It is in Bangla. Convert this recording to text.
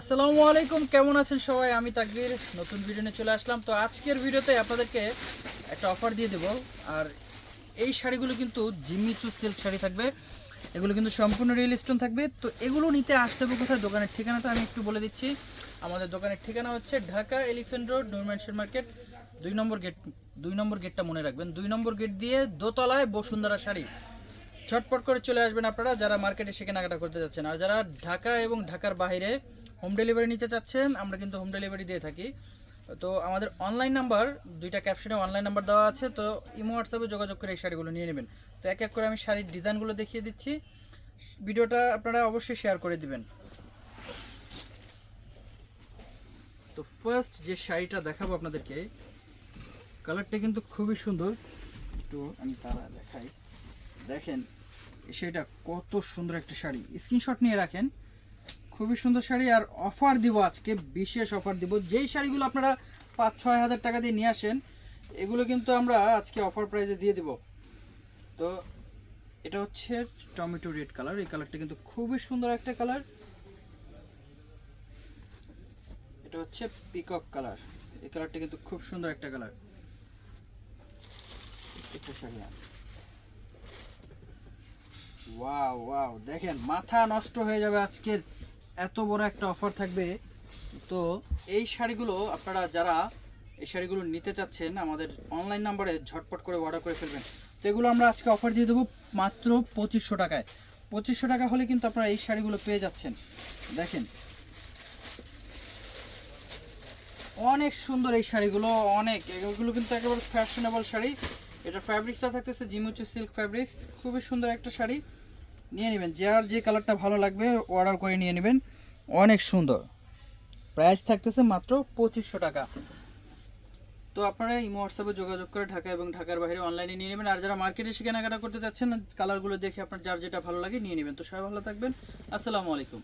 আসসালামু আলাইকুম, কেমন আছেন সবাই? আমি তাকবীর, নতুন ভিডিও নিয়ে চলে আসলাম। তো আজকের ভিডিওতে আপনাদেরকে একটা অফার দিয়ে দেব। আর এই শাড়িগুলো কিন্তু জিম্মি চু সিল্ক শাড়ি থাকবে। এগুলো কিন্তু সম্পূর্ণ রিয়েল স্টোন থাকবে। তো এগুলো নিতে আসতে হবে কোথায়? দোকানের ঠিকানাটা আমি একটু বলে দিচ্ছি। আমাদের দোকানের ঠিকানা হচ্ছে Dhaka elephant road Noor mansion market, দুই নম্বর গেট, দুই নম্বর গেটটা মনে রাখবেন। দুই নম্বর গেট দিয়ে দোতলায় বসুন্ধরা শাড়ি। ঝটপট করে চলে আসবেন আপনারা, যারা মার্কেটে সে কেনাকাটা করতে যাচ্ছেন। আর যারা ঢাকা এবং ঢাকার বাইরে হোম ডেলিভারি নিতে চাচ্ছেন আমরা কিন্তু হোম ডেলিভারি দিয়ে থাকি। তো আমাদের অনলাইন নাম্বার দুইটা ক্যাপশনে অনলাইন নাম্বার দেওয়া আছে, তো ইমো হোয়াটসঅ্যাপে যোগাযোগ করে এই শাড়িগুলো নিয়ে নেবেন। তো এক এক করে আমি শাড়ির ডিজাইনগুলো দেখিয়ে দিচ্ছি। ভিডিওটা আপনারা অবশ্যই শেয়ার করে দিবেন। তো ফার্স্ট যে শাড়িটা দেখাবো আপনাদেরকে কালারটা কিন্তু খুবই সুন্দর। একটু আমি তারা দেখাই। দেখেন সেটা কত সুন্দর একটা শাড়ি। স্ক্রিনশট নিয়ে রাখেন। খুবই সুন্দর শাড়ি আর অফার দিব আজকে, বিশেষ অফার দিব। যেই শাড়িগুলো আপনারা পাঁচ ছয় হাজার টাকা দিয়ে নিয়ে আসেন, এগুলো কিন্তু আমরা আজকে অফার প্রাইসে দিয়ে দিব। তো এটা হচ্ছে টমেটো রেড কালার। এই কালারটা কিন্তু খুবই সুন্দর একটা কালার। এটা হচ্ছে পিকক কালার। এই কালারটা কিন্তু খুব সুন্দর একটা কালার। ওয়াও ওয়াও, দেখেন, মাথা নষ্ট হয়ে যাবে আজকের এত বড় একটা অফার থাকবে। তো এই শাড়িগুলো আপনারা যারা এই শাড়িগুলো নিতে চাচ্ছেন, আমাদের অনলাইন নাম্বারে ঝটপট করে অর্ডার করে ফেলবেন। তো এগুলো আমরা আজকে অফার দিয়ে দেবো মাত্র পঁচিশশো টাকায়। পঁচিশশো টাকা হলে কিন্তু আপনারা এই শাড়িগুলো পেয়ে যাচ্ছেন। দেখেন। অনেক সুন্দর এই শাড়িগুলো, অনেক। এগুলো কিন্তু একেবারে ফ্যাশনেবল শাড়ি। এটা ফ্যাব্রিক্সটা থাকতেছে, জিমুচু সিল্ক ফ্যাব্রিক্স খুবই সুন্দর একটা শাড়ি। নিয়ে নেবেন। যার যে কালারটা ভালো লাগবে অর্ডার করে নিয়ে নেবেন। অনেক সুন্দর। প্রাইস থাকতেছে মাত্র পঁচিশশো টাকা। তো আপনারা এই হোয়াটসঅ্যাপে যোগাযোগ করে ঢাকা এবং ঢাকার বাইরে অনলাইনে নিয়ে নেবেন। আর যারা মার্কেটে এসে কেনাকাটা করতে যাচ্ছেন কালারগুলো দেখে আপনার যার যেটা ভালো লাগে নিয়ে নেবেন। তো সবাই ভালো থাকবেন। আসসালামু আলাইকুম।